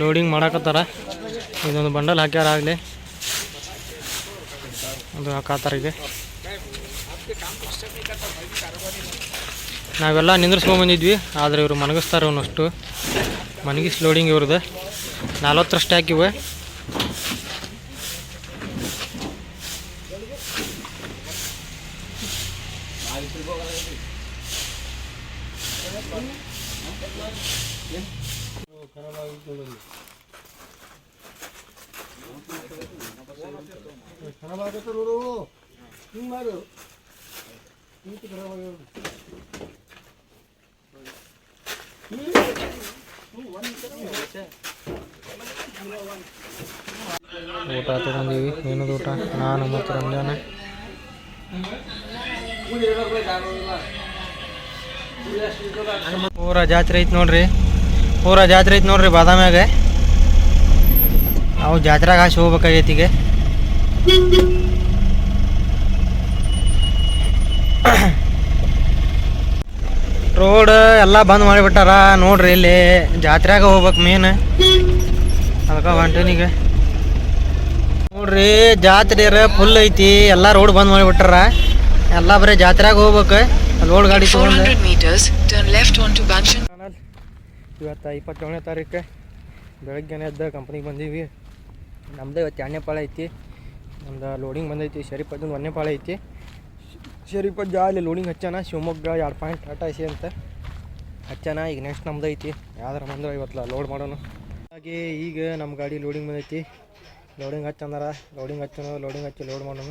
Loading ಮಾಡಾಕತ್ತಾರ. ಇದೊಂದು bundle ಹಾಕ್ಯಾರ ಆಗಲಿ. ಅದು ಹಾಕಾತಾರ ಈಗ ನಾವೆಲ್ಲ ನಿಂದ್ರಿಸ್ಕೊಂಬಂದಿದ್ವಿ ಆದರೆ ಇವರು ಮನಗಿಸ್ತಾರೆ ಅವನಷ್ಟು. ಮನಗಿಸ್ ಲೋಡಿಂಗ್ ಇವ್ರದ್ದು ನಲ್ವತ್ತರಷ್ಟು ಹಾಕಿವೆ. ಊಟ ತಗೊಂಡೀವಿ. ಏನದು ಊಟ. ನಾನು ಮತ್ತು ರಂಜಾನೆ. ಪೂರ ಜಾತ್ರೆ ಐತಿ ನೋಡ್ರಿ. ಪೂರ ಜಾತ್ರೆ ಐತೆ ನೋಡ್ರಿ ಬಾದಾಮ್ಯಾಗ. ನಾವು ಜಾತ್ರೆಗೆ ಹಾಸಿ ಹೋಗ್ಬೇಕಾಗೈತಿ ರೋಡ್ ಎಲ್ಲ ಬಂದ್ ಮಾಡಿಬಿಟ್ಟಾರ ನೋಡ್ರಿ ಇಲ್ಲಿ ಜಾತ್ರೆಗೆ ಹೋಗ್ಬೇಕು ಮೇನ್. ಅದಕ್ಕೆ ಹೊಂಟೀನೀಗ ನೋಡ್ರಿ ಜಾತ್ರೆ ಫುಲ್ ಐತಿ. ಎಲ್ಲ ರೋಡ್ ಬಂದ್ ಮಾಡಿಬಿಟ್ಟಾರ. ಎಲ್ಲ ಬರೀ ಜಾತ್ರೆಗೆ ಹೋಗ್ಬೇಕು. ರೋಡ್ ಗಾಡಿ ತಗೊಂಡು 400 meters, turn left onto Banshan. ಇವತ್ತು ಇಪ್ಪತ್ತೇಳನೇ ತಾರೀಕು. ಬೆಳಗ್ಗೆನೇ ಎದ್ದ ಕಂಪ್ನಿಗೆ ಬಂದೀವಿ. ನಮ್ಮದು ಇವತ್ತು ಎರಡನೇ ಪಾಳ ಐತಿ. ನಮ್ದು ಲೋಡಿಂಗ್ ಬಂದೈತಿ. ಶರೀಫದ್ದು ಒಂದನೇ ಪಾಳ ಐತಿ. ಶರೀಫದ್ ಅಲ್ಲಿ ಲೋಡಿಂಗ್ ಹಚ್ಚಾನ. ಶಿವಮೊಗ್ಗ ಎರಡು ಪಾಯಿಂಟ್ ಟಾಟಾ ಸಿ ಅಂತ ಹಚ್ಚಾನ. ಈಗ ನೆಕ್ಸ್ಟ್ ನಮ್ದು ಐತಿ. ಯಾವ್ದಾರ ಬಂದ್ರೆ ಇವತ್ತು ಲೋಡ್ ಮಾಡೋಣ. ಹಾಗೆ ಈಗ ನಮ್ಮ ಗಾಡಿ ಲೋಡಿಂಗ್ ಬಂದೈತಿ. ಲೋಡಿಂಗ್ ಹಚ್ಚಂದಾರ ಲೋಡಿಂಗ್ ಹಚ್ಚೋಣ ಲೋಡಿಂಗ್ ಹಚ್ಚಿ ಲೋಡ್ ಮಾಡೋಣ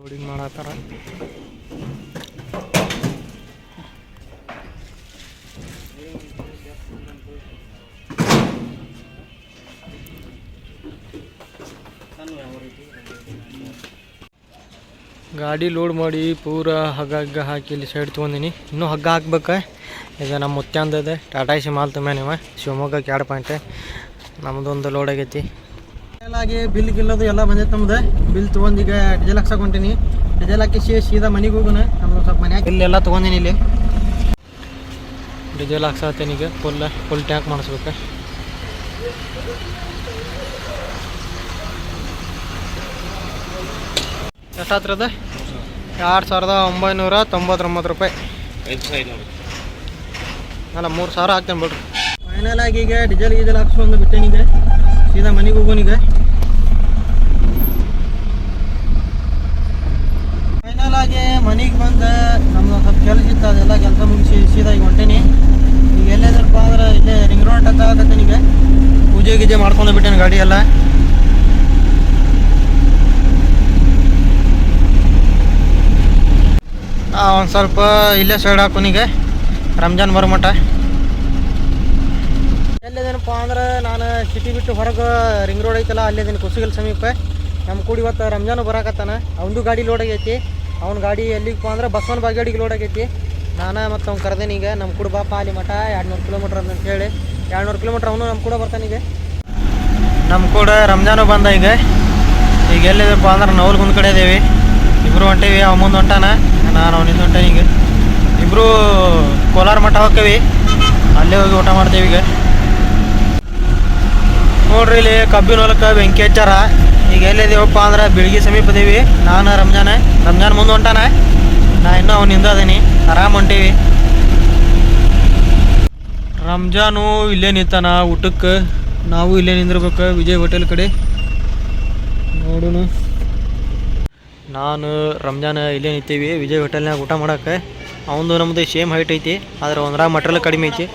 ಲೋಡಿಂಗ್ ಮಾಡತ್ತಾರ. ಗಾಡಿ ಲೋಡ್ ಮಾಡಿ ಪೂರ ಹಗ್ಗ ಹಗ್ಗ ಹಾಕಿ ಇಲ್ಲಿ ಸೈಡ್ ತೊಗೊಂಡಿನಿ. ಇನ್ನೂ ಹಗ್ಗ ಹಾಕ್ಬೇಕು? ಈಗ ನಮ್ಮ ಮುತ್ಯಂದದೆ ಟಾಟಾ ಸಿ ಮಾಲ್ ತುಂಬ ನೀವು. ಶಿವಮೊಗ್ಗಕ್ಕೆ ಎರಡು ಪಾಯಿಂಟ್. ನಮ್ಮದೊಂದು ಲೋಡ್ ಆಗೈತಿ. ಆಗಿ ಬಿಲ್ ಗಿಲ್ಲದು ಎಲ್ಲ ಬಂದೈತೆ ನಮ್ದು. ಬಿಲ್ ತೊಗೊಂಡು ಈಗ ಡೀಸೆಲ್ ಹಾಕ್ಸಕ್ ಹೊಂಟೀನಿ. ಡೀಸೆಲ್ ಹಾಕಿ ಸೀ- ಸೀದಾ ಮನೆಗೆ ಹೋಗೋಣ. ನಮ್ದು ಸ್ವಲ್ಪ ಮನ್ಯಾಗ ಬಿಲ್ ಎಲ್ಲ ತೊಗೊಂಡಿನಿ ಇಲ್ಲಿ. ಡೀಸೆಲ್ ಹಾಕ್ಸತ್ತೇನೆ ಈಗ. ಫುಲ್ ಫುಲ್ ಟ್ಯಾಂಕ್ ಮಾಡಿಸ್ಬೇಕು. ಎಷ್ಟಾತ್ರದ ಎರಡು ಸಾವಿರದ ಒಂಬೈನೂರ ತೊಂಬತ್ತೊಂಬತ್ತು ರೂಪಾಯಿ. ಅಲ್ಲ, ಮೂರು ಸಾವಿರ ಹಾಕ್ತೇನೆ ಬಿಡ್ರಿ. ಫೈನಲ್ ಆಗಿ ಈಗ ಡೀಸೆಲ್ ಗೀಸೆಲ್ ಹಾಕ್ಸ್ಕೊಂಡು ಬಿಟ್ಟೇನಿದೆ ಸೀದಾ ಮನೆಗೆ ಹೋಗೋನೀಗ ಫೈನಲ್ ಆಗಿ ಮನೆಗೆ ಬಂದು ನಮ್ದು ಸ್ವಲ್ಪ ಕೆಲಸ ಇತ್ತು, ಅದೆಲ್ಲ ಕೆಲಸ ಮುಗಿಸಿ ಸೀದಾ ಈಗ ಹೊಂಟೇನಿ. ಈಗ ಎಲ್ಲೇದಪ್ಪ ಅಂದ್ರೆ ಇಲ್ಲೇ ರಿಂಗ್ ರೋಡ್ ಟಚ್ ಆಗತ್ತೇನೆ ಈಗ. ಪೂಜೆ ಗೀಜೆ ಮಾಡ್ಕೊಂಡು ಬಿಟ್ಟೇನೆ ಗಾಡಿ ಎಲ್ಲ. ಒಂದು ಸ್ವಲ್ಪ ಇಲ್ಲೇ ಸೈಡ್ ಹಾಕೋನಿಗೆ ರಂಜಾನ್ ಬರೋ ಮಟ್ಟ ಎಲ್ಲಿದೇನಪ್ಪ ಅಂದ್ರೆ ನಾನು ಸಿಟಿ ಬಿಟ್ಟು ಹೊರಗೆ ರಿಂಗ್ ರೋಡ್ ಐತಲ್ಲ ಅಲ್ಲಿದ್ದೀನಿ ಕುಸಿಗಲ್ ಸಮೀಪ. ನಮ್ಮ ಕೂಡ ಇವತ್ತು ರಂಜಾನು ಬರಾಕತ್ತಾನ. ಅವನದು ಗಾಡಿ ಲೋಡ್ ಆಗೈತಿ. ಅವ್ನ ಗಾಡಿ ಎಲ್ಲಿಗಪ್ಪ ಅಂದ್ರೆ ಬಸವನ ಬಾಗೇಡಿಗೆ ಲೋಡ್ ಆಗೈತಿ. ನಾನು ಮತ್ತು ಅವ್ನು ಕರೆದೇನಿ ಈಗ. ನಮ್ಮ ಕೂಡ ಬಾಪ ಅಲ್ಲಿ ಮಠ ಎರಡು ನೂರು ಕಿಲೋಮೀಟ್ರ್ ಅಂತ ಹೇಳಿ. ಎರಡು ನೂರು ಕಿಲೋಮೀಟ್ರ್ ಅವನು ನಮ್ಮ ಕೂಡ ಬರ್ತಾನೀಗ ನಮ್ಮ ಕೂಡ ರಂಜಾನು ಬಂದ ಈಗ. ಈಗ ಎಲ್ಲಿದಪ್ಪ ಅಂದ್ರೆ ನವಲ್ಗೊಂದು ಕಡೆ ಇದೇವಿ. ಇಬ್ಬರು ಹೊಂಟೀವಿ ಅವ ಮುಂದೆ ಹೊಂಟಾನ. ನಾನು ಅವನಿಂದ ಹೊಂಟೇನಿ ಈಗ. ಇಬ್ರು ಕೋಲಾರ ಮಠ ಹೋಗ್ತೀವಿ ಅಲ್ಲೇ ಹೋಗಿ ಊಟ ಮಾಡ್ತೇವೆ ಈಗ. ನೋಡ್ರಿ ಇಲ್ಲಿ ಕಬ್ಬಿನ ಹೊಲಕ್ಕೆ ಬೆಂಕಿ ಹಚ್ಚಾರ ಈಗ ಎಲ್ಲಿದ್ದೀವಪ್ಪ ಅಂದ್ರೆ ಬೆಳಿಗ್ಗೆ ಸಮೀಪ ಇದೀವಿ ನಾನು ರಂಜಾನ, ರಂಜಾನ್ ಮುಂದೆ ಹೊಂಟಾನ. ನಾ ಇನ್ನೂ ಅವನಿಂದ ಅದೀನಿ. ಆರಾಮ್ ಹೊಂಟೇವಿ. ರಂಜಾನು ಇಲ್ಲೇ ನಿಂತಾನ ಊಟಕ್ಕೆ. ನಾವು ಇಲ್ಲೇ ನಿಂದಿರ್ಬೇಕು ವಿಜಯ್ ಹೋಟೆಲ್ ಕಡೆ. ನೋಡೋಣ. ನಾನು ರಂಜಾನ್ ಇಲ್ಲೇ ನಿಂತೀವಿ ವಿಜಯ್ ಹೋಟೆಲ್ನಾಗ ಊಟ ಮಾಡಕ್ಕೆ. ಅವನದು ನಮ್ದು ಸೇಮ್ ಹೈಟ್ ಐತಿ, ಆದ್ರೆ ಒಂದ್ರ ಮಟ್ರಲ್ ಕಡಿಮೆ ಐತಿ.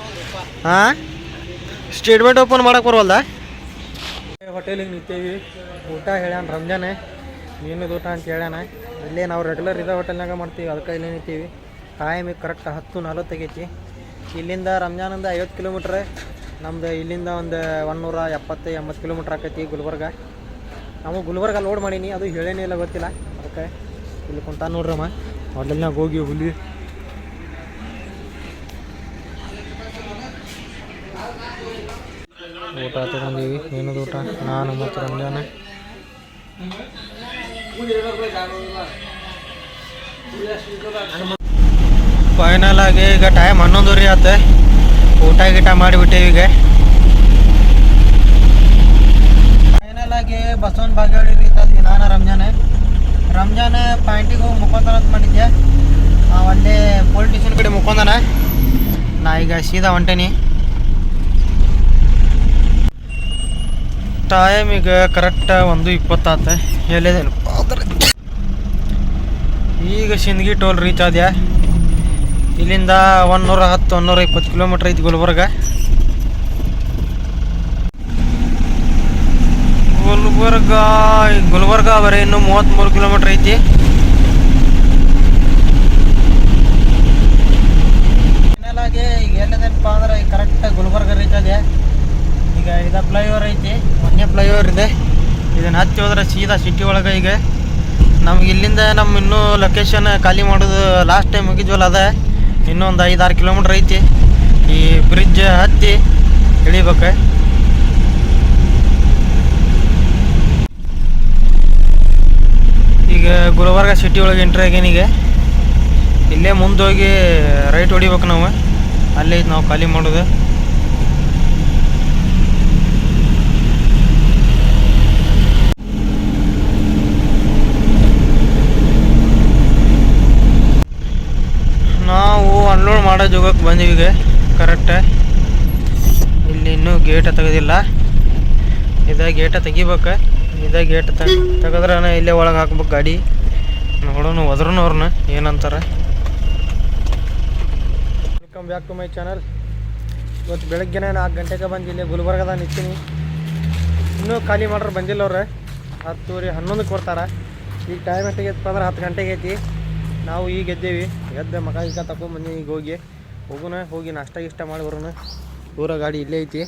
ಹಾಂ ಸ್ಟೇಟ್ಮೆಂಟ್ ಓಪನ್ ಮಾಡಕ್ಕೆ ಬರವಲ್ದ? ಹೋಟೆಲಿಗೆ ನಿಂತೇವಿ. ಊಟ ಹೇಳ್ಯಾನ ರಂಜಾನೆ. ಮೀನದ ಊಟ ಅಂತ ಹೇಳ್ಯಾನ. ಇಲ್ಲೇ ನಾವು ರೆಗ್ಯುಲರ್ ಇದೇ ಹೋಟೆಲ್ನಾಗ ಮಾಡ್ತೀವಿ, ಅದಕ್ಕೆ ಇಲ್ಲೇ ನಿಂತೀವಿ. ಟೈಮ್ ಕರೆಕ್ಟ್ ಹತ್ತು ನಲ್ವತ್ತಾಗೈತಿ ಇಲ್ಲಿಂದ ರಂಜಾನಿಂದ ಐವತ್ತು ಕಿಲೋಮೀಟ್ರ್ ನಮ್ದು ಇಲ್ಲಿಂದ ಒಂದು ಒನ್ನೂರ ಎಪ್ಪತ್ತು, ಎಂಬತ್ತು ಕಿಲೋಮೀಟ್ರ್ ಆಕೈತಿ ಗುಲ್ಬರ್ಗ. ನಾವು ಗುಲ್ಬರ್ಗ ಲೋಡ್ ಮಾಡೀನಿ, ಅದು ಹೇಳೇನೇ ಇಲ್ಲ, ಗೊತ್ತಿಲ್ಲ. ಅದಕ್ಕೆ ಇಲ್ಲಿ ಕುಂತ ನೋಡ್ರಮ್ಮ. ಹೋಟೆಲ್ನಾಗ ಹೋಗಿ ಹುಲಿ ಊಟ ತಗೊಂಡೀವಿ ಏನದು ಊಟ? ನಾನು ಮತ್ತು ರಂಜಾನೆ. ಫೈನಲ್ ಆಗಿ ಈಗ ಟೈಮ್ ಹನ್ನೊಂದುವರೆ ಆತ. ಊಟ ಗೀಟ ಮಾಡಿಬಿಟ್ಟೇವಿ ಈಗ. ಫೈನಲ್ ಆಗಿ ಬಸವನ್ ಬಾಗೇವಾಡಿ ರೀತಿ ನಾನು ರಂಜಾನೆ. ರಂಜಾನ ಪಾಯಿಂಟಿಗೆ ಹೋಗಿ ಮುಖಾಂತರ ಅಂತ ಮಾಡಿದ್ದೆ. ಒಂದೇ ಪೊಲೀಸ್ ಸ್ಟೇಷನ್ ಕಡೆ ಮುಖಾಂತರ. ನಾ ಈಗ ಸೀದಾ ಹೊಂಟೇನಿ. ಟೈಮ್ ಈಗ ಕರೆಕ್ಟ್ ಒಂದು ಇಪ್ಪತ್ತಾತ ಎಲ್ಲಿದೇನು? ಈಗ ಸಿಂದಗಿ ಟೋಲ್ ರೀಚ್ ಆದ್ಯಾ? ಇಲ್ಲಿಂದ ನೂರ ಹತ್ತು, ಒಂದೂರ ಇಪ್ಪತ್ತು ಕಿಲೋಮೀಟ್ರ್ ಐತಿ ಗುಲ್ಬರ್ಗ. ಗುಲ್ಬರ್ಗ ಗುಲ್ಬರ್ಗ ಬರೀ ಇನ್ನು ಮೂವತ್ತ್ಮೂರು ಕಿಲೋಮೀಟ್ರ್ ಐತಿ. ಈಗ ಎಲ್ಲದೇನಪ್ಪ ಅಂದ್ರೆ ಕರೆಕ್ಟ್ ಗುಲ್ಬರ್ಗ ರೀಚ್ ಆದೆ ಈಗ ಇದು ಫ್ಲೈಓವರ್ ಐತಿ. ಮೊನ್ನೆ ಫ್ಲೈಓವರ್ ಇದೆ. ಇದನ್ನು ಹತ್ತಿ ಹೋದ್ರೆ ಸೀದಾ ಸಿಟಿ ಒಳಗೆ ಈಗ. ನಮ್ಗೆ ಇಲ್ಲಿಂದ ನಮ್ಮ ಇನ್ನೂ ಲೊಕೇಶನ್ ಖಾಲಿ ಮಾಡೋದು ಲಾಸ್ಟ್ ಟೈಮ್ ಮುಗಿದ್ವಲ್ಲ ಅದ. ಇನ್ನೊಂದು ಆರು ಕಿಲೋಮೀಟ್ರ್ ಐತಿ. ಈ ಬ್ರಿಡ್ಜ್ ಹತ್ತಿ ಇಳಿಬೇಕು. ಈಗ ಗುಲ್ಬರ್ಗ ಸಿಟಿ ಒಳಗೆ ಎಂಟ್ರಿ ಆಗೇನೀಗ ಇಲ್ಲೇ ಮುಂದೋಗಿ ರೈಟ್ ಹೊಡಿಬೇಕು ನಾವು. ಅಲ್ಲೇ ನಾವು ಖಾಲಿ ಮಾಡೋದು ನಾವು ಬಂದೀವಿ ಈಗ. ಕರೆಕ್ಟ್ ಇಲ್ಲಿ ಇನ್ನೂ ಗೇಟ ತೆಗೆದಿಲ್ಲ. ಇದ ಗೇಟ ತೆಗಿಬೇಕು. ಇದ ಗೇಟ್ ತೆಗೆದ್ರೆ ಇಲ್ಲೇ ಒಳಗೆ ಹಾಕ್ಬೇಕು ಗಾಡಿ. ನೋಡೋಣ ಒದ್ರೂ ಅವ್ರನ್ನ ಏನಂತಾರೆ. Welcome back to my channel ಇವತ್ತು ಬೆಳಗ್ಗೆನೇ ನಾಲ್ಕು ಗಂಟೆಗೆ ಬಂದು ಇಲ್ಲಿ ಗುಲ್ಬರ್ಗದಾಗ ನಿಂತೀನಿ. ಇನ್ನೂ ಖಾಲಿ ಮಾಡ್ರೆ ಬಂದಿಲ್ಲ ಅವ್ರೆ. ಹತ್ತುವರೆ ಹನ್ನೊಂದಕ್ಕೆ ಬರ್ತಾರೆ. ಈಗ ಟೈಮ್ ಎಷ್ಟಿಗೆ ಅಂದ್ರೆ ಹತ್ತು ಗಂಟೆಗೆ ಐತಿ. ನಾವು ಈಗ ಎದ್ದೇವಿ. ಎದ್ದ ಮಗ ಈಗ ತಗೊಂಬಂದು ಈಗ ಹೋಗಿ. ಹೋಗೋಣ ಹೋಗಿ ನಾಷ್ಟ ಇಷ್ಟ ಮಾಡಿ ಬರೋಣ ಊರ ಗಾಡಿ ಇಲ್ಲೇ ಐತಿ.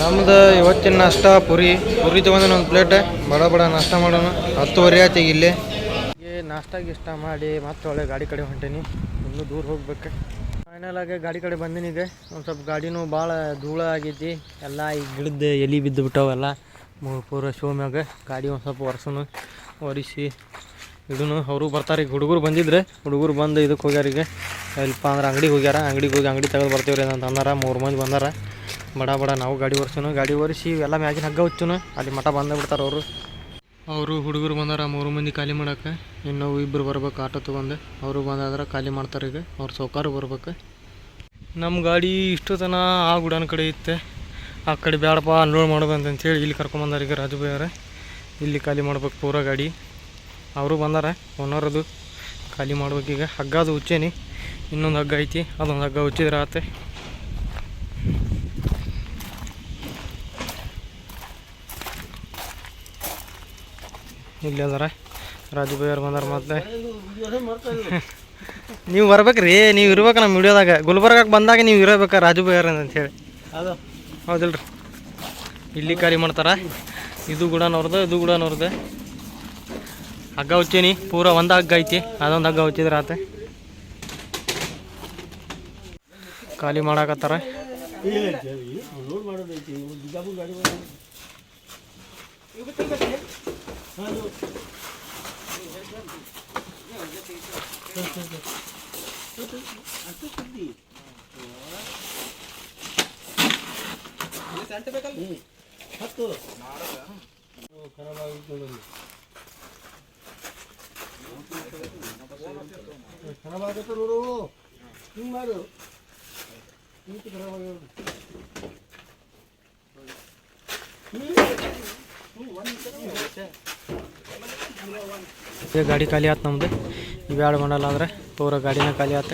ನಮ್ದು ಇವತ್ತಿನ ನಾಷ್ಟ ಪುರಿ. ಪುರಿ ತೊಗೊಂಡು ಒಂದು ಪ್ಲೇಟ್. ಬಡ ಬಡ ನಾಷ್ಟ ಮಾಡೋಣ ಹತ್ತುವರೆ ಆಯ್ತು ಇಲ್ಲೇ. ಇಷ್ಟ ನಾಷ್ಟ ಗಿಷ್ಟ ಮಾಡಿ ಮತ್ತೆ ಒಳ್ಳೆ ಗಾಡಿ ಕಡೆ ಹೊಂಟೀನಿ. ಇನ್ನೂ ದೂರ ಹೋಗ್ಬೇಕು. ಫೈನಲ್ ಆಗಿ ಗಾಡಿ ಕಡೆ ಬಂದೀನಿ ಈಗ. ಒಂದು ಸ್ವಲ್ಪ ಗಾಡಿನೂ ಭಾಳ ಧೂಳ ಆಗೈತಿ. ಎಲ್ಲ ಈ ಗಿಡದ ಎಲೆ ಬಿದ್ದು ಬಿಟ್ಟವೆಲ್ಲ ಪೂರ ಶೋ ಮ್ಯಾಗ ಗಾಡಿ ಒಂದು ಸ್ವಲ್ಪ ಒರೆಸೋನು. ಒರೆಸಿ. ಇದನ್ನು ಅವರು ಬರ್ತಾರೆ. ಈಗ ಹುಡುಗರು ಬಂದಿದ್ರೆ ಹುಡುಗರು ಬಂದು ಇದಕ್ಕೆ ಹೋಗ್ಯಾರ ಈಗ. ಎಲ್ಪ ಅಂದ್ರೆ ಅಂಗಡಿಗೆ ಹೋಗ್ಯಾರ. ಅಂಗಡಿಗೆ ಹೋಗಿ ಅಂಗಡಿ ತೆಗೆದು ಬರ್ತೀವ್ರಿ ಅಂತ ಅಂದಾರ. ಮೂರು ಮಂದಿ ಬಂದಾರ. ಬಡ ಬಡ ನಾವು ಗಾಡಿ ಒರೆಸೋನು ಗಾಡಿ ಒರೆಸಿ ಎಲ್ಲ ಮ್ಯಾಗಿನ ಹಗ್ಗ ಹಚ್ಚುನು. ಅಲ್ಲಿ ಮಠ ಬಂದ ಬಿಡ್ತಾರೆ ಅವರು. ಅವರು ಹುಡುಗರು ಬಂದಾರ. ಮೂರು ಮಂದಿ ಖಾಲಿ ಮಾಡೋಕೆ. ಇನ್ನು ಇಬ್ಬರು ಬರ್ಬೇಕು ಆಟೋ ತೊಗೊಂಡು. ಅವರು ಬಂದಾದ್ರೆ ಖಾಲಿ ಮಾಡ್ತಾರೆ ಈಗ. ಅವ್ರು ಸೌಕಾರ ಬರ್ಬೇಕು. ನಮ್ಮ ಗಾಡಿ ಇಷ್ಟು ತನ ಆ ಗುಡನ ಕಡೆ ಇತ್ತೆ. ಆ ಕಡೆ ಬೇಡಪ್ಪ ಅನ್ಲೋಡ್ ಮಾಡೋದು ಅಂತಂತೇಳಿ ಇಲ್ಲಿ ಕರ್ಕೊಂಬಂದಾರ ಈಗ ರಾಜು ಇಲ್ಲಿ ಖಾಲಿ ಮಾಡ್ಬೇಕು ಪೂರ ಗಾಡಿ. ಅವರು ಬಂದಾರೆ. ಓನರದು ಖಾಲಿ ಮಾಡ್ಬೇಕೀಗ ಹಗ್ಗ ಅದು ಉಚ್ಚೇನಿ. ಇನ್ನೊಂದು ಹಗ್ಗ ಐತಿ. ಅದೊಂದು ಹಗ್ಗ ಉಚ್ಚಿದ್ರೆ ಆತೆ. ಇಲ್ಲಿ ಅದಾರ. ರಾಜು ಬೈಯವ್ರು ಬಂದಾರ ಮತ್ತೆ. ನೀವು ಬರ್ಬೇಕ್ರಿ. ನೀವು ಇರ್ಬೇಕು ನಮ್ಮ ವಿಡಿಯೋದಾಗ. ಗುಲ್ಬರ್ಗಕ್ಕೆ ಬಂದಾಗ ನೀವು ಇರಬೇಕು ರಾಜು ಬೈಯರ್ ಅಂತ ಹೇಳಿ. ಅದು ಹೌದಿಲ್ರಿ. ಇಲ್ಲಿ ಖಾಲಿ ಮಾಡ್ತಾರ. ಇದು ಗುಡನವ್ರದ್ದು ಇದು ಗುಡನವ್ರದ್ದು ಹಗ್ಗ ಹುಚ್ಚೀನಿ ಪೂರ ಒಂದು ಹಗ್ಗ ಐತಿ ಅದೊಂದು ಹಗ್ಗ ಹುಚ್ಚಿದ್ರ ಆತ. ಖಾಲಿ ಮಾಡಾಕತ್ತಾರ. ಹತ್ತು. ಗಾಡಿ ಖಾಲಿ ಆತು ನಮ್ದು. ಇವ್ಯಾಡು ಮಾಡಲ್ಲ ಆದ್ರೆ ಪೂರ ಗಾಡಿನ ಖಾಲಿ ಆತ.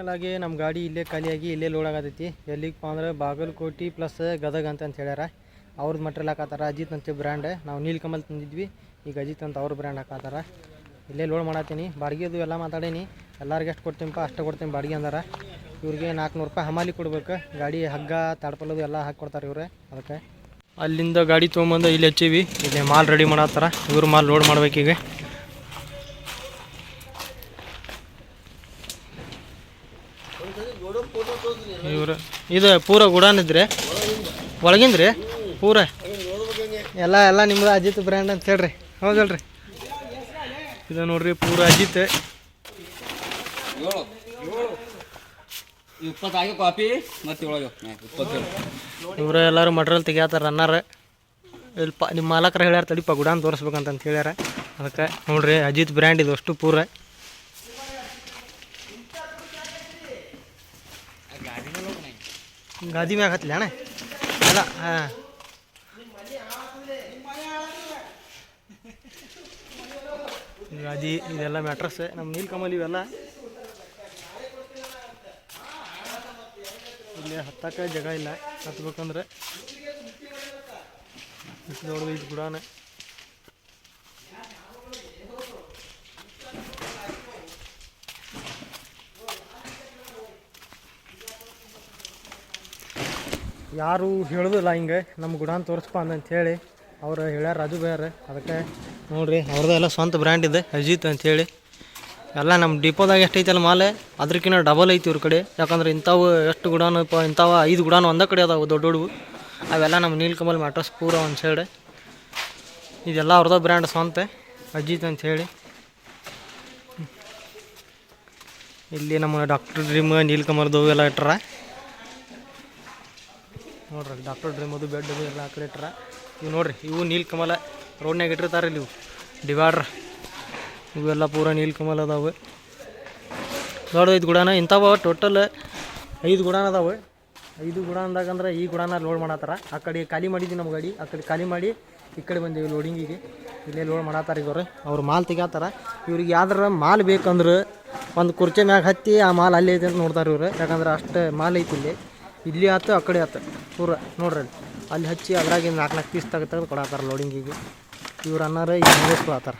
ಫೈನಲ್ ಆಗಿ ನಮ್ಮ ಗಾಡಿ ಇಲ್ಲೇ ಖಾಲಿಯಾಗಿ ಇಲ್ಲೇ ಲೋಡ್ ಆಗತೈತಿ. ಎಲ್ಲಿಗಪ್ಪ ಅಂದ್ರೆ ಬಾಗಲಕೋಟೆ ಪ್ಲಸ್ ಗದಗ ಅಂತ ಅಂತ ಹೇಳ್ಯಾರ. ಅವ್ರದ್ದು ಮಟ್ರಿಯಲ್ ಹಾಕತ್ತಾರ. ಅಜಿತ್ ಅಂತ ಬ್ರ್ಯಾಂಡ್ ನಾವು ನೀಲ್ಕಮಲ್ ತಂದಿದ್ವಿ. ಈಗ ಅಜಿತ್ ಅಂತ ಅವ್ರ ಬ್ರ್ಯಾಂಡ್ ಹಾಕತ್ತಾರ. ಇಲ್ಲೇ ಲೋಡ್ ಮಾಡತ್ತೀನಿ ಬಾಡಿಗೆದು ಎಲ್ಲ ಮಾತಾಡೀನಿ. ಎಲ್ಲರಿಗೆ ಎಷ್ಟು ಕೊಡ್ತೀನಿಪ್ಪ ಅಷ್ಟು ಕೊಡ್ತೀನಿ ಬಾಡಿಗೆ ಅಂದಾರ. ಇವ್ರಿಗೆ ನಾಲ್ಕುನೂರು ರೂಪಾಯಿ ಹಮಾಲಿ ಕೊಡ್ಬೇಕು. ಗಾಡಿ ಹಗ್ಗ ತಾಡ್ಪಲ್ಲದು ಎಲ್ಲ ಹಾಕಿ ಇವ್ರೆ. ಅದಕ್ಕೆ ಅಲ್ಲಿಂದ ಗಾಡಿ ತೊಗೊಂಬಂದು ಇಲ್ಲಿ ಹಚ್ಚೀವಿ. ಇಲ್ಲಿ ಮಾಲ್ ರೆಡಿ ಮಾಡತ್ತಾರ. ಇವ್ರ ಮಾಲ್ ಲೋಡ್ ಮಾಡ್ಬೇಕೀಗ. ಇವ್ರು. ಇದು ಪೂರ ಗುಡಾನ್ ಇದ್ರಿ ಒಳಗಿಂದ್ರಿ? ಪೂರ. ಎಲ್ಲ ಎಲ್ಲ ನಿಮ್ದು ಅಜಿತ್ ಬ್ರ್ಯಾಂಡ್ ಅಂತ ಹೇಳ್ರಿ. ಹೌದಲ್ರಿ? ಇದು ನೋಡ್ರಿ ಪೂರ ಅಜಿತ್. ಇವ್ರ ಇಪ್ಪತ್ತಾಗಿ ಕಾಪಿ ಮತ್ತೆ ಏಳು ಇಪ್ಪತ್ತೇಳು. ಇವ್ರು ಎಲ್ಲರೂ ಮಟ್ರಿಯಲ್ ತೆಗಿಯತ್ತಾರ ರನ್ನರ್ ಇಲ್ಲಿ ಪ ನಿಮ್ಮ ಮಾಲಕರು ಹೇಳ್ಯಾರ ತಡಿಪ ಗುಡಾನ್ ತೋರಿಸ್ಬೇಕಂತ ಅಂತ ಹೇಳ್ಯಾರ. ಅದಕ್ಕೆ ನೋಡ್ರಿ ಅಜಿತ್ ಬ್ರ್ಯಾಂಡ್ ಇದು ಅಷ್ಟು ಪೂರ. ಗಾದಿ ಮ್ಯಾಗ ಹತ್ಲಿ ಅಣ್ಣ. ಅಲ್ಲ, ಹಾಂ. ಗಾದಿ ಇದೆಲ್ಲ ಮ್ಯಾಟ್ರಸ್ ನಮ್ಮ ನೀಲ್ಕಮಲ್ ಇವೆಲ್ಲ. ಇಲ್ಲಿ ಹತ್ತಕ್ಕೆ ಜಾಗ ಇಲ್ಲ. ಹತ್ಬೇಕಂದ್ರೆ. ದೊಡ್ಡದು ಇದು ಗುಡಾನ ಯಾರು ಹೇಳೋದಿಲ್ಲ ಹಿಂಗೆ. ನಮ್ಮ ಗುಡಾನ್ ತೋರಿಸ್ಪ ಅಂತ ಹೇಳಿ ಅವ್ರು ಹೇಳ್ಯಾರ ರಾಜು ಬೇರೆ ಅದಕ್ಕೆ ನೋಡಿರಿ ಅವ್ರದ್ದೆಲ್ಲ ಸ್ವಂತ ಬ್ರ್ಯಾಂಡ್ ಇದೆ, ಅಜಿತ್ ಅಂತೇಳಿ. ಎಲ್ಲ ನಮ್ಮ ಡಿಪೋದಾಗ ಎಷ್ಟು ಐತಲ್ಲ ಮಾಲೆ ಅದಕ್ಕಿಂತ ಡಬಲ್ ಐತಿ ಇವ್ರ ಕಡೆ. ಯಾಕಂದ್ರೆ ಇಂಥವು ಎಷ್ಟು ಗುಡಾನು, ಪ, ಇಂಥವು ಐದು ಗುಡಾನು ಒಂದೇ ಕಡೆ ಅದಾವು ದೊಡ್ಡ ದೊಡ್ಡವು ಅವೆಲ್ಲ ನಮ್ಮ ನೀಲ್ಕಮಲ್ ಮ್ಯಾಟ್ರಸ್ ಪೂರ ಒಂದು ಸೈಡ್ ಇದೆಲ್ಲ ಅವ್ರದ್ದು ಬ್ರ್ಯಾಂಡ್ ಸ್ವಂತ, ಅಜಿತ್ ಅಂತ ಹೇಳಿ ಇಲ್ಲಿ ನಮ್ಮ ಡಾಕ್ಟರ್ ಡ್ರೀಮ್ ನೀಲ್ಕಮಲ್ದು ಎಲ್ಲ ಇಟ್ಟಾರ ನೋಡ್ರಿ ಡಾಕ್ಟರ್ ಡ್ರೀಮ್ ಅದು ಬೆಡ್ ಅದು ಎಲ್ಲ ಆ ಕಡೆ ಇಟ್ರ. ಇವು ನೋಡ್ರಿ, ಇವು ನೀಲ್ಕಮಲ ರೋಡ್ನಾಗ ಇಟ್ಟಿರ್ತಾರೆ ಇಲ್ಲಿ ಇವು. ಡಿವೈಡ್ರ್ ಇವೆಲ್ಲ ಪೂರ ನೀಲ್ಕಮಲ್ ಅದಾವೆ. ದೊಡ್ಡ ಐದು ಗುಡಾನ. ಇಂಥವು ಟೋಟಲ್ ಐದು ಗುಡಾನ ಅದಾವೆ. ಐದು ಗುಡಾನ್ದಾಗ ಅಂದ್ರೆ ಈ ಗುಡಾನ ಲೋಡ್ ಮಾಡತ್ತಾರ. ಆ ಕಡೆ ಖಾಲಿ ಮಾಡಿದ್ವಿ ನಮ್ಮ ಗಾಡಿ. ಆ ಕಡೆ ಖಾಲಿ ಮಾಡಿ ಈ ಕಡೆ ಬಂದೀವಿ ಲೋಡಿಂಗಿಗೆ ಇಲ್ಲೇ ಲೋಡ್ ಮಾಡತ್ತಾರ ಇವರು ಅವ್ರು ಮಾಲ್ ತೆಗ್ಯಾತಾರ ಇವ್ರಿಗೆ ಯಾವ್ದಾರ ಮಾಲ್ ಬೇಕಂದ್ರೆ ಒಂದು ಕುರ್ಚಿ ಮ್ಯಾಗ ಹತ್ತಿ ಆ ಮಾಲ್ ಅಲ್ಲೇ ಇದೆ ಅಂತ ನೋಡ್ತಾರೆ ಇವ್ರು. ಯಾಕಂದ್ರೆ ಅಷ್ಟು ಮಾಲ್ ಐತಿ ಇಲ್ಲಿ. ಇಲ್ಲಿ ಆತು, ಆ ಕಡೆ ಆತು. ಪೂರ ನೋಡ್ರಿ ಅಲ್ಲಿ. ಹಚ್ಚಿ ಅದ್ರಾಗಿಂದ ನಾಲ್ಕು ನಾಲ್ಕು ಪೀಸ್ ತೆಗೆದು ತೆಗೆದು ಕೊಡತ್ತಾರ ಲೋಡಿಂಗಿಗೆ ಇವ್ರು ಅನ್ನಾರ ಈಗ ಆತಾರ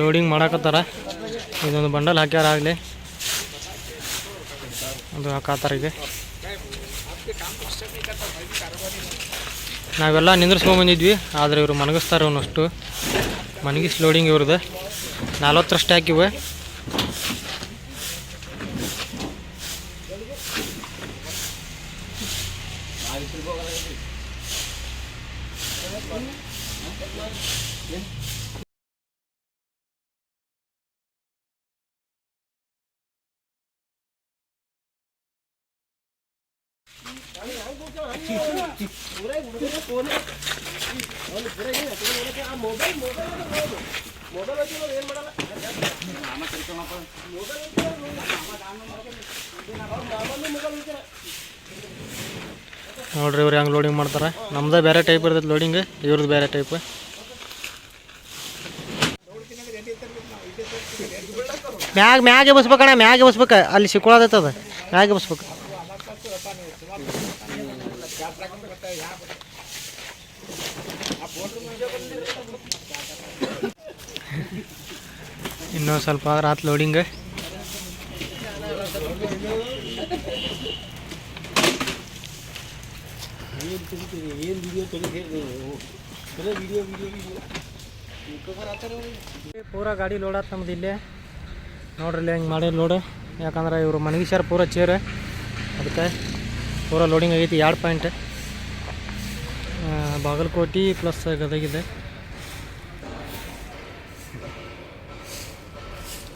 ಲೋಡಿಂಗ್ ಮಾಡಾಕತ್ತಾರ. ಇದೊಂದು ಬಂಡಲ್ ಹಾಕ್ಯಾರ ಆಗಲಿ. ಅದು ಹಾಕಾತಾರ ಈಗ ನಾವೆಲ್ಲ ನಿಂದ್ರಿಸ್ಕೊಂಬಂದಿದ್ವಿ ಆದರೆ ಇವರು ಮನಗಿಸ್ತಾರೆ ಅವನಷ್ಟು. ಮನಗಿಸ್ ಲೋಡಿಂಗ್ ಇವ್ರದ್ದು ನಲ್ವತ್ತರಷ್ಟು ಹಾಕಿವೆ. ನೋಡ್ರಿ ಇವ್ರು ಹೆಂಗೆ ಲೋಡಿಂಗ್ ಮಾಡ್ತಾರೆ. ನಮ್ದೇ ಬೇರೆ ಟೈಪ್ ಇರ್ತೈತೆ ಲೋಡಿಂಗ್ ಇವ್ರದ್ದು ಬೇರೆ ಟೈಪ್ ಮ್ಯಾಗ, ಮ್ಯಾಗೆ ಬಸ್ಬೇಕಣ್ಣ ಮ್ಯಾಗೆ ಬಸ್ಬೇಕು. ಅಲ್ಲಿ ಸಿಕ್ಕೊಳ್ಳೋದೈತದ ಮ್ಯಾಗೆ ಬಸ್ಬೇಕು. ಇನ್ನೂ ಸ್ವಲ್ಪ ಲೋಡಿಂಗ್ ವಿಡಿಯೋ ವಿಡಿಯೋ ವಿಡಿಯೋ ಪೂರ ಗಾಡಿ ಲೋಡ್ ಆತ್ ನಮ್ದು ಇಲ್ಲೇ. ನೋಡ್ರಿ ಇಲ್ಲಿ ಹೆಂಗೆ ಮಾಡಿ ಲೋಡ್ ಯಾಕಂದ್ರೆ ಇವರು ಮನಗಿಸ್ಯಾರ ಪೂರ ಚೇರ್ ಅದಕ್ಕೆ ಪೂರ ಲೋಡಿಂಗ್ ಆಗೈತಿ ಎರಡು ಪಾಯಿಂಟ್ ಬಾಗಲಕೋಟೆ ಪ್ಲಸ್ ಗದಗಿದೆ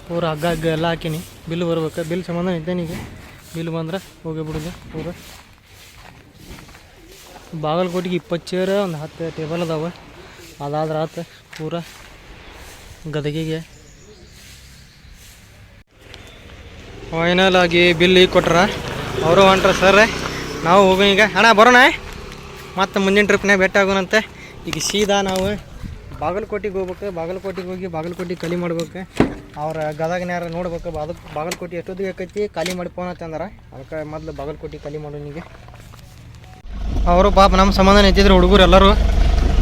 ಪೂರ ಹಗ್ಗ ಹಗ್ಗ ಎಲ್ಲ ಹಾಕೀನಿ. ಬಿಲ್ ಬರ್ಬೇಕು. ಬಿಲ್ ಸಂಬಂಧ ನಿಂತೇನೀಗ ಬಿಲ್ ಬಂದ್ರೆ ಹೋಗಿ ಬಿಡೋದು ಪೂರ. ಬಾಗಲಕೋಟಿಗೆ ಇಪ್ಪತ್ತು ಚೇರ್, ಒಂದು ಹತ್ತು ಟೇಬಲ್ ಅದಾವೆ. ಅದಾದ್ರೆ ಆತ ಪೂರ ಗದಗಿಗೆ. ಫೈನಲ್ ಆಗಿ ಬಿಲ್ ಈಗ ಕೊಟ್ರ. ಅವರು ಹೊಂಟ್ರ, ಸರ್, ನಾವು ಹೋಗೋಣ ಈಗ. ಅಣ್ಣ, ಬರೋಣ. ಮತ್ತು ಮುಂದಿನ ಟ್ರಿಪ್ನಾಗ ಭೇಟಿ ಆಗೋಣಂತೆ. ಈಗ ಸೀದಾ ನಾವು ಬಾಗಲಕೋಟೆಗೆ ಹೋಗ್ಬೇಕು, ಬಾಗಲಕೋಟೆಗೆ ಹೋಗಿ ಬಾಗಲಕೋಟೆ ಖಾಲಿ ಮಾಡ್ಬೇಕು. ಅವ್ರ ಗದಗನ್ಯಾರ ನೋಡ್ಬೇಕು ಬಾಗಲ್ ಬಾಗಲಕೋಟೆ ಎಷ್ಟೊತ್ತಿಗೆ ಆಕೈತಿ ಖಾಲಿ ಮಾಡಿ ಫೋನ್ ಅಂದ್ರೆ. ಅದಕ್ಕೆ ಮೊದಲು ಬಾಗಲಕೋಟೆ ಖಾಲಿ ಮಾಡೋನಿಗೆ ಅವರು ಪಾಪ ನಮ್ಮ ಸಂಬಂಧ ನಿಂತಿದ್ರು ಹುಡುಗರು ಎಲ್ಲರೂ.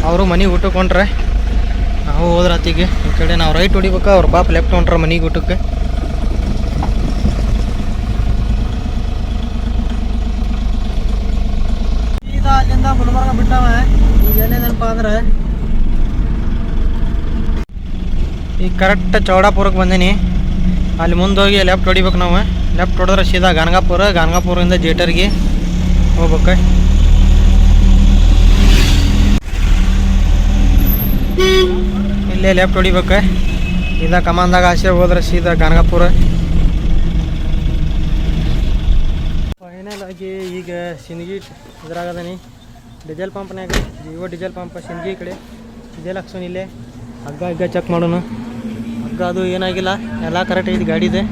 ಅವರು ಮನೆಗೆ ಊಟಕ್ಕೆ ಹೊಂಟ್ರೆ. ನಾವು ಹೋದ್ರೆ ಆತಿಗೆ. ಈ ಕಡೆ ನಾವು ರೈಟ್ ಹೊಡಿಬೇಕು, ಅವ್ರ ಪಾಪ ಲೆಫ್ಟ್ ಹೊಂಟ್ರೆ ಮನೆಗೆ ಊಟಕ್ಕೆ ಸೀದಾ ಅಲ್ಲಿಂದ ಗುಲ್ಬರ್ಗ ಬಿಟ್ಟವ ಈಗ ಏನೇನಪ್ಪ ಅಂದ್ರೆ ಈಗ ಕರೆಕ್ಟ್ ಚೌಡಾಪುರಕ್ಕೆ ಬಂದೀನಿ. ಅಲ್ಲಿ ಮುಂದೆ ಹೋಗಿ ಲೆಫ್ಟ್ ಹೊಡಿಬೇಕು ನಾವು. ಲೆಫ್ಟ್ ಹೊಡೆದ್ರೆ ಸೀದಾ ಗಾನಗಾಪುರ, ಗಾನಗಾಪುರದಿಂದ ಜೇಟರ್ಗೆ ಹೋಗ್ಬೇಕು. ಇಲ್ಲೇ ಲೆಫ್ಟ್ ಹೊಡಿಬೇಕ. ಸೀದಾ ಕಮಾನ್ದಾಗ ಆಸೆ ಹೋದ್ರೆ ಸೀದಾ ಗಾನಗಾಪುರ. ಫೈನಲ್ ಆಗಿ ಈಗ ಸಿಂದಗಿ ಇದ್ರಾಗದೀನಿ. ಡೀಸೆಲ್ ಪಂಪ್ನಾಗ ಜಿಯೋ ಡೀಸೆಲ್ ಪಂಪ್ ಸಿಂದಗಿ ಕಡೆ. ಡೀಸೆಲ್ ಹಾಕ್ಸೋನಿಲ್ಲೇ ಹಗ್ಗ ಹಗ್ಗ ಚೆಕ್ ಮಾಡೋಣ. ಅದು ಏನಾಗಿಲ್ಲ. ಎಲ್ಲ ಕರೆಕ್ಟ್ ಗಾಡಿ ಇದೆ.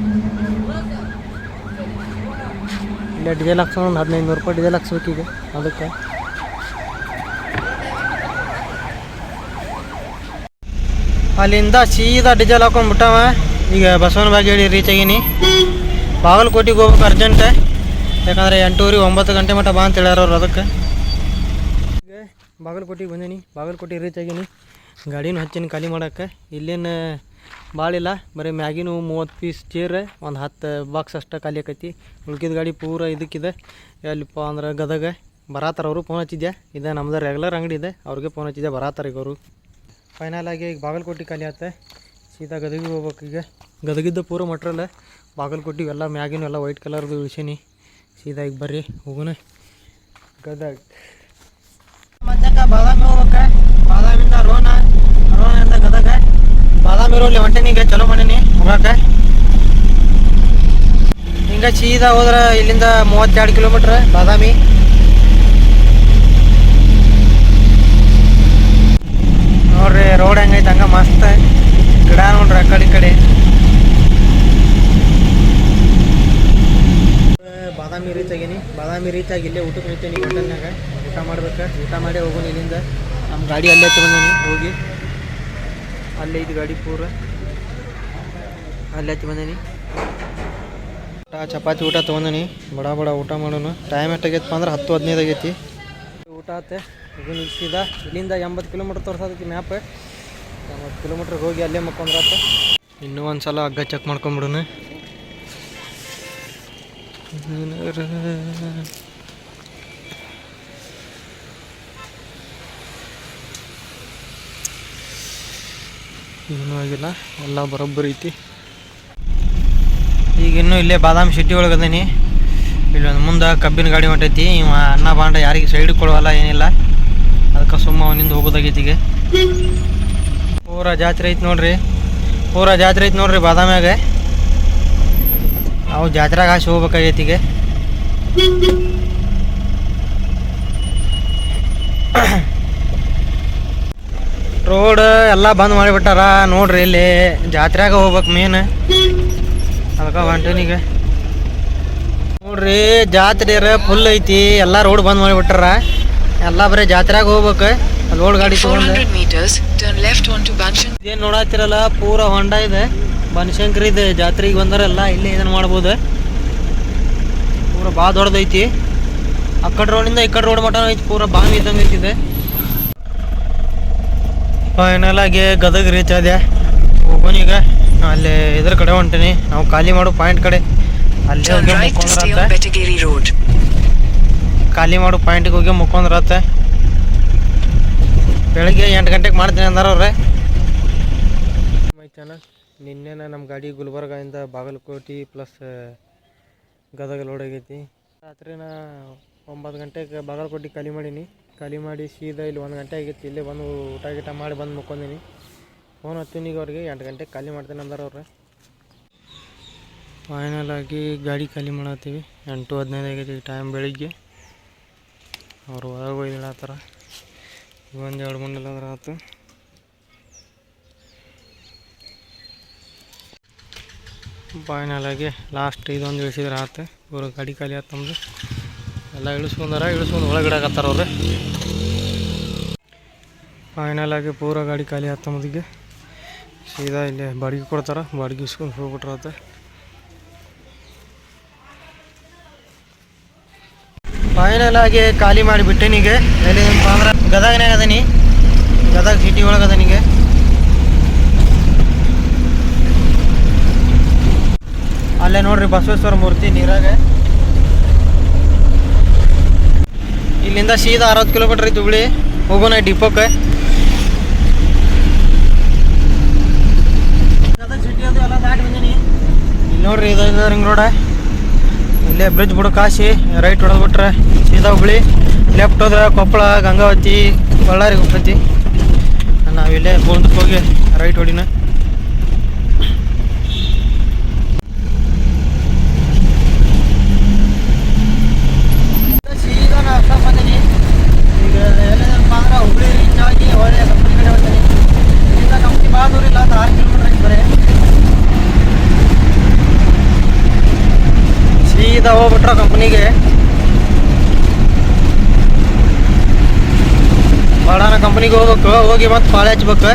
ಇಲ್ಲೇ ಡೀಸೆಲ್ ಹಾಕ್ಸೋಣ, ಒಂದು ಹದಿನೈದು ನೂರು ರೂಪಾಯಿ ಡಿಜೆಲ್ ಹಾಕ್ಸ್ಬೇಕೀಗ ಅದಕ್ಕೆ. ಅಲ್ಲಿಂದ ಸೀದಾ ಡೀಸೆಲ್ ಹಾಕೊಂಡ್ಬಿಟ್ಟವ. ಈಗ ಬಸವನ ಬಾಗೇಳಿ ರೀಚ್ ಆಗೀನಿ. ಬಾಗಲಕೋಟೆಗೆ ಹೋಗ್ಬೇಕು ಅರ್ಜೆಂಟ್ ಯಾಕಂದರೆ ಎಂಟೂವರೆ, ಒಂಬತ್ತು ಗಂಟೆ ಮಟ್ಟ ಬಾ ಅಂತ ಹೇಳ್ಯಾರ ಅವ್ರು ಅದಕ್ಕೆ. ಈಗ ಬಾಗಲಕೋಟೆಗೆ ಬಂದೀನಿ ಬಾಗಲಕೋಟೆ ರೀಚ್ ಆಗೀನಿ. ಗಾಡಿನೂ ಹಚ್ಚೀನಿ ಖಾಲಿ ಮಾಡೋಕ್ಕೆ. ಇಲ್ಲೇನು ಭಾಳಿಲ್ಲ ಬರೀ ಮ್ಯಾಗಿನೂ ಮೂವತ್ತು ಪೀಸ್ ಚೇರ್ ಒಂದು ಹತ್ತು ಬಾಕ್ಸ್ ಅಷ್ಟೇ ಖಾಲಿ ಆಕೈತಿ. ಉಳ್ಕಿದ ಗಾಡಿ ಪೂರ ಇದಕ್ಕಿದೆ ಎಲ್ಲಿಪ್ಪ ಅಂದ್ರೆ ಗದಗ. ಬರಾತಾರ ಅವರು ಫೋನ್ ಹಚ್ಚಿದ್ಯಾ? ಇದೆ ನಮ್ದು ರೆಗ್ಯುಲರ್ ಅಂಗಡಿ ಇದೆ. ಅವ್ರಿಗೆ ಫೋನ್ ಹಚ್ಚಿದ್ದೆ ಬರಾತಾರ ಈಗ ಅವರು. ಫೈನಲ್ ಆಗಿ ಈಗ ಬಾಗಲಕೋಟೆ ಖಾಲಿ ಆತ. ಸೀದಾ ಗದಗಿಗೆ ಹೋಗ್ಬೇಕು ಈಗ. ಗದಗಿದ್ದ ಪೂರ ಮಟ್ರಲ್ಲ ಬಾಗಲಕೋಟೆ ಎಲ್ಲ ಮ್ಯಾಗಿನೂ ಎಲ್ಲ ವೈಟ್ ಕಲರ್ದು ಇಳಿಸೀನಿ. ಸೀದಾ ಈಗ ಬರ್ರಿ ಹೋಗೋಣ. ಗದಗ. ಬಾದಾಮಿ ಹೋಗ್ಬೇಕ. ರೋಲಿ ಹೊಂಟೇನಿಗೆ ಚಲೋ ಮಾಡೀನಿ ಹೋಗಾಕ. ಹಿಂಗೆ ಸೀದಾ ಹೋದ್ರೆ ಇಲ್ಲಿಂದ ಮೂವತ್ತೆರಡು ಕಿಲೋಮೀಟ್ರ್ ಬಾದಾಮಿ. ನೋಡ್ರಿ, ರೋಡ್ ಹೆಂಗೈತೆ, ಹಂಗ ಮಸ್ತ್. ಗಿಡ ನೋಡ್ರಿ ಆ ಕಡೆ ಈ ಕಡೆ. ಬಾದಾಮಿ ರೀಚ್ ಆಗೀನಿ. ಬಾದಾಮಿ ರೀಚ್ ಆಗಿ ಇಲ್ಲೇ ಊಟಕ್ಕೆ ನಿಂತೀನಿ ಹೋಟೆಲ್ನಾಗ ಊಟ ಮಾಡ್ಬೇಕು. ಊಟ ಮಾಡಿ ಹೋಗೋಣ ಇಲ್ಲಿಂದ. ನಮ್ಮ ಗಾಡಿ ಅಲ್ಲೇ ತಗೊಂಡೀನಿ ಹೋಗಿ. ಅಲ್ಲೇ ಇದು ಗಾಡಿ ಪೂರ. ಅಲ್ಲೇ ಬಂದೀನಿ. ಊಟ, ಚಪಾತಿ ಊಟ ತೊಗೊಂಡೀನಿ. ಬಡ ಬಡ ಊಟ ಮಾಡೋಣ. ಟೈಮ್ ಎಷ್ಟಾಗೈತಪ್ಪ ಅಂದ್ರೆ ಹತ್ತು, ಹದಿನೈದು ಆಗೈತಿ. ಊಟ ಆತೆ. ಇದು ನಿಲ್ಸಿದ. ಇಲ್ಲಿಂದ ಎಂಬತ್ತು ಕಿಲೋಮೀಟ್ರ್ ತೋರಿಸೋದಕ್ಕೆ ಮ್ಯಾಪ್ ಎಂಬತ್ತು ಕಿಲೋಮೀಟ್ರ್ ಹೋಗಿ ಅಲ್ಲೇ ಮಕ್ಕೊಂಡ್ರಾತ ಇನ್ನೂ ಒಂದು ಸಲ ಹಗ್ಗ ಚೆಕ್ ಮಾಡ್ಕೊಂಬಿಡೋಣ ಏನೂ ಆಗಿಲ್ಲ ಎಲ್ಲ ಬರೋಬ್ಬರಿ ಐತಿ. ಈಗ ಇನ್ನೂ ಇಲ್ಲೇ ಬಾದಾಮಿ ಸಿಟಿ ಒಳಗೆ ಅದೀನಿ. ಇಲ್ಲೊಂದು ಮುಂದೆ ಕಬ್ಬಿನ ಗಾಡಿ ಹೊಂಟೈತಿ ಇವ ಅನ್ನ ಬಾಂಡ ಯಾರಿಗೆ ಸೈಡ್ ಕೊಡುವಲ್ಲ ಏನಿಲ್ಲ. ಅದಕ್ಕೆ ಸುಮ್ಮ ಅವನಿಂದ ಹೋಗೋದಾಗೈತಿ ಪೂರ ಜಾತ್ರೆ ಐತಿ ನೋಡ್ರಿ. ಪೂರ ಜಾತ್ರೆ ಐತಿ ನೋಡ್ರಿ ಬಾದಾಮ್ಯಾಗ. ನಾವು ಜಾತ್ರೆಗೆ ಹಾಸಿ ಹೋಗ್ಬೇಕಾಗೈತಿ ರೋಡ್ ಎಲ್ಲ ಬಂದ್ ಮಾಡಿಬಿಟ್ಟಾರ. ನೋಡ್ರಿ ಇಲ್ಲಿ ಜಾತ್ರೆಗೆ ಹೋಗ್ಬೇಕು ಮೇನ್ ಅದಕ್ಕೆ ಹೊಂಟೀನೀಗ ನೋಡ್ರಿ ಜಾತ್ರೆ ಫುಲ್ ಐತಿ. ಎಲ್ಲ ರೋಡ್ ಬಂದ್ ಮಾಡಿಬಿಟ್ಟಾರ. ಎಲ್ಲ ಬರೀ ಜಾತ್ರೆಗೆ ಹೋಗ್ಬೇಕು. ರೋಡ್ ಗಾಡಿ ತಗೊಂಡು. 400 meters, turn left onto Banshan. ಇದೇನು ನೋಡತ್ತಿರಲ್ಲ ಪೂರ ಹೊಂಡ ಇದೆ. ಬನಶಂಕರಿ ಇದೆ. ಜಾತ್ರೆಗೆ ಬಂದರೆಲ್ಲ ಇಲ್ಲಿ ಇದನ್ನ ಮಾಡ್ಬೋದು. ಪೂರ ಭಾಳ ದೊಡ್ಡದೈತಿ. ಆ ಕಡೆ ರೋಡಿಂದ ಈ ಕಡೆ ರೋಡ್ ಮಟ್ಟ ಐತಿ. ಪೂರ ಬಾವಿ ಇದ್ದಂಗೆ ಐತಿದೆ ಫೈನಲ್ ಆಗಿ ಗದಗ ರೀಚ್ ಆದ್ಯಾ ಹೋಗೋನ್ ಈಗ. ಅಲ್ಲಿ ಇದ್ರ ಕಡೆ ಹೊಂಟೀನಿ. ನಾವು ಖಾಲಿ ಮಾಡು ಪಾಯಿಂಟ್ ಕಡೆ. ಅಲ್ಲಿ ಹೋಗಿ ರೋಡ್. ಖಾಲಿ ಮಾಡು ಪಾಯಿಂಟಿಗೆ ಹೋಗಿ ಮುಕ್ಕೊಂಡ್ರತ್ತೆ ಬೆಳಗ್ಗೆ ಎಂಟು ಗಂಟೆಗೆ ಮಾಡ್ತೀನಿ ಅಂದಾರ ಅವ್ರೆ. ಮೈ ಚಾನಲ್ ನಿನ್ನೆನ ನಮ್ಮ ಗಾಡಿ ಗುಲ್ಬರ್ಗಾಯಿಂದ ಬಾಗಲಕೋಟೆ ಪ್ಲಸ್ ಗದಗ ಲೋಡ್ ಆಗೈತಿ. ರಾತ್ರಿನ ಒಂಬತ್ತು ಗಂಟೆಗೆ ಬಾಗಲಕೋಟೆ ಖಾಲಿ ಮಾಡೀನಿ. ಖಾಲಿ ಮಾಡಿ ಸೀದಾ ಇಲ್ಲಿ ಒಂದು ಗಂಟೆ ಆಗಿತ್ತು, ಇಲ್ಲೇ ಬಂದು ಊಟ ಗೀಟ ಮಾಡಿ ಬಂದು ಮುಕ್ಕೊಂದಿನಿ. ಫೋನ್ ಹತ್ತೀನಿ ಅವ್ರಿಗೆ, ಎಂಟು ಗಂಟೆ ಖಾಲಿ ಮಾಡ್ತೀನಿ ಅಂದ್ರೆ ಅವ್ರೆ. ಫೈನಲ್ ಆಗಿ ಗಾಡಿ ಖಾಲಿ ಮಾಡತ್ತೀವಿ. ಎಂಟು ಹದಿನೈದು ಆಗೈತಿ ಟೈಮ್ ಬೆಳಿಗ್ಗೆ. ಅವರು ಹೊರಗೆ ಆ ಥರ. ಒಂದು ಎರಡು ಮಂಡಲ ಅಂದ್ರೆ ಆಯ್ತು ಫೈನಲ್ ಆಗಿ ಲಾಸ್ಟ್ ಇದೊಂದು ಇಳಿಸಿದ್ರೆ ಆತು. ಇವರು ಗಾಡಿ ಖಾಲಿ ಆಯ್ತು ಎಲ್ಲ ಇಳಿಸ್ಕೊಂಡಾರ ಇಳಿಸ್ಕೊಂಡು ಒಳಗಡೆ ಆಗತ್ತಾರ ಅವ್ರೆ ಫೈನಲ್ ಆಗಿ ಪೂರ ಗಾಡಿ ಖಾಲಿ ಹತ್ತೊಂಬತ್ತಿಗೆ ಸೀದಾ ಇಲ್ಲಿ ಬಾಡಿಗೆ ಕೊಡ್ತಾರ, ಬಾಡಿಗೆ ಇಸ್ಕೊಂಡು ಹೋಗ್ಬಿಟ್ರತ್ತೆ. ಫೈನಲ್ ಆಗಿ ಖಾಲಿ ಮಾಡಿಬಿಟ್ಟೆನಿಗೆ ಎಲ್ಲಿ ಅಂದ್ರೆ ಗದಗನಾಗ ಅದನಿ ಗದಗ ಸಿಟಿ ಒಳಗೆ ಅದನಿಗೆ ಅಲ್ಲೇ ನೋಡ್ರಿ ಬಸವೇಶ್ವರ ಮೂರ್ತಿ ನೀರಾಗೆ. ಇಲ್ಲಿಂದ ಸೀದಾ ಅರವತ್ತು ಕಿಲೋಮೀಟರ್ ಐತಿ ಹುಬ್ಳಿ. ಹೋಗೋಣ ಡಿಪೋಕ್ಕೆ ಇಲ್ಲಿ ನೋಡ್ರಿ ಇದು ರಿಂಗ್ ರೋಡ ಇಲ್ಲೇ ಬ್ರಿಡ್ಜ್ ಬಿಡು ಕಾಸಿ ರೈಟ್ ಹೊಡೆದ್ಬಿಟ್ರೆ ಸೀದಾ ಹುಬ್ಳಿ. ಲೆಫ್ಟ್ ಹೋದ್ರೆ ಕೊಪ್ಪಳ ಗಂಗಾವತಿ ಬಳ್ಳಾರಿ ಹೋಗ್ತೈತಿ ನಾವಿಲ್ಲೇ ಬೋಂದಕ್ಕೆ ಹೋಗಿ ರೈಟ್ ಹೊಡಿನ ಸೀದಾ ನಾ ಅಷ್ಟ ಬಂದೀನಿ ಈಗ ಎಲ್ಲೇನಪ್ಪ ಅಂದ್ರೆ ಹುಬ್ಳಿ ರೀಚ್ ಆಗಿ ಒಳ್ಳೆ ಕಂಪ್ನಿ ಕಡೆ ಬರ್ತೀನಿ ಇಲ್ಲಿಂದ ಕಂಪ್ನಿ ಭಾಳ ದೂರ ಇಲ್ಲ ಒಂದು ಆರು ಕಿಲೋಮೀಟರ್ ಐತಿ ಬರೀ ಹೋಗ್ಬಿಟ್ರ ಕಂಪ್ನಿಗೆ. ಬಾಡಾನ ಕಂಪ್ನಿಗೆ ಹೋಗ್ಬೇಕು, ಹೋಗಿ ಮತ್ತೆ ಪಾಳೆ ಹಚ್ಬೇಕು.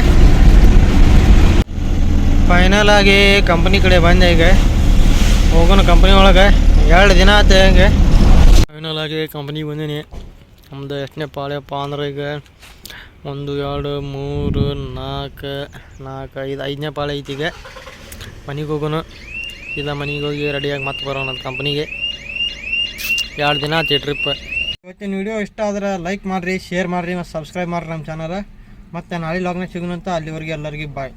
ಫೈನಲ್ ಆಗಿ ಕಂಪ್ನಿ ಕಡೆ ಬಂದೆ ಈಗ. ಹೋಗೋಣ ಕಂಪ್ನಿ ಒಳಗೆ. ಎರಡು ದಿನ ಆಯ್ತು ಹಂಗೆ. ಫೈನಲ್ ಆಗಿ ಕಂಪ್ನಿಗೆ ಬಂದೀನಿ. ನಮ್ದು ಎಷ್ಟನೇ ಪಾಳ್ಯಪ್ಪ ಅಂದ್ರೆ ಈಗ ಒಂದು, ಎರಡು, ಮೂರು, ನಾಲ್ಕು ನಾಲ್ಕು, ಐದು, ಐದನೇ ಪಾಳೆ ಐತಿ ಈಗ. ಮನೆಗೆ ಹೋಗೋಣ. ಇಲ್ಲ ಮನೆಗೆ ಹೋಗಿ ರೆಡಿಯಾಗಿ ಮತ್ತೆ ಬರೋಣ ಕಂಪ್ನಿಗೆ. ಎರಡು ದಿನ ಆಯ್ತು ಟ್ರಿಪ್ ಇವತ್ತಿನ ವಿಡಿಯೋ ಇಷ್ಟ ಆದ್ರೆ ಲೈಕ್ ಮಾಡಿರಿ ಶೇರ್ ಮಾಡಿರಿ ಮತ್ತು ಸಬ್ಸ್ಕ್ರೈಬ್ ಮಾಡಿರಿ ನಮ್ಮ ಚಾನಲ್ ಮತ್ತು ನಾಳೆ ಲಾಗ್ನ ಸಿಗೋಣಂತ ಅಲ್ಲಿವರೆಗೆ ಎಲ್ಲರಿಗೂ ಬಾಯ್